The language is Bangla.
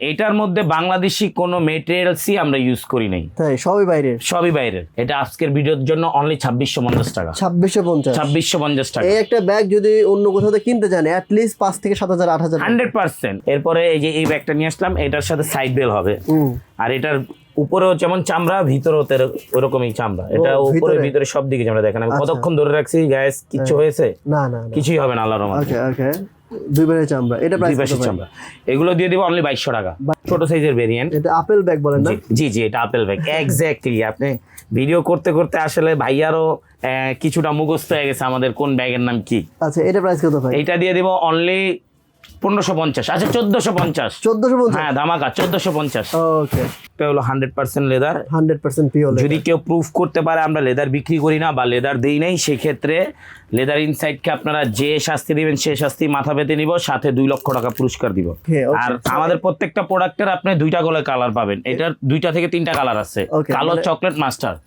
এটার মধ্যে বাংলাদেশি কোনো মেটেরিয়ালসই আমরা ইউজ করি নাই। তাই সবই বাইরের? সবই বাইরের। এটা আজকের ভিডিওর জন্য অনলি ছাব্বিশশো পঞ্চাশ টাকা। ছাব্বিশশো পঞ্চাশ। ছাব্বিশশো পঞ্চাশ টাকা। এই একটা ব্যাগ যদি অন্য কোথাও থেকে কিনতে যান অ্যাটলিস্ট পাঁচ থেকে সাত হাজার আট হাজার হান্ড্রেড পার্সেন্ট। এরপরে এই যে এই ব্যাগটা নিয়ে আসলাম এটার সাথে সাইড বেল হবে। আর এটার উপরেও যেমন চামড়া ভিতরেও তের- ওরকমই চামড়া। এটা উপরে ভিতরে? সব দিকে চামড়া দেখেন। আমি আচ্ছা। কতক্ষণ ধরে রাখছি গ্যাস কিছু হয়েছে? না না কিছুই হবে না আল্লাহর রহমতে। ওকে ওকে দুই বারের চামড়া। এটা প্রাইস দুই চামড়া। এগুলো দিয়ে দিব অনলি বাইশশো টাকা। ছোট সাইজের ভেরিয়েন্ট এটা আপেল ব্যাগ বলেন না? জি জি এটা আপেল ব্যাগ এক্স্যাক্টলি আপনি ভিডিও করতে করতে আসলে ভাইয়ারও আহ, কিছুটা মুখস্থ হয়ে গেছে আমাদের কোন ব্যাগের নাম কি। আচ্ছা এটা প্রাইস কত ভাই? এটা দিয়ে দিব অনলি পনেরোশো পঞ্চাশ। আচ্ছা চোদ্দশো পঞ্চাশ। চোদ্দশো পঞ্চাশ? হ্যাঁ ধামাকা চোদ্দশো পঞ্চাশ। ওকে। এটা হলো hundred percent leather. Hundred percent pure যদি কেউ প্রুফ করতে পারে আমরা লেদার বিক্রি করি না বা লেদার দেই নাই সেক্ষেত্রে লেদার ইনসাইডকে আপনারা যে শাস্তি দিবেন সে শাস্তি মাথা পেতে নিব সাথে দুই লক্ষ টাকা পুরস্কার দিব. আর আমাদের প্রত্যেকটা প্রোডাক্টের আপনি দুইটা গলে কালার পাবেন। এটার দুইটা থেকে তিনটা কালার আছে। কালো মানে- চকলেট মাস্টার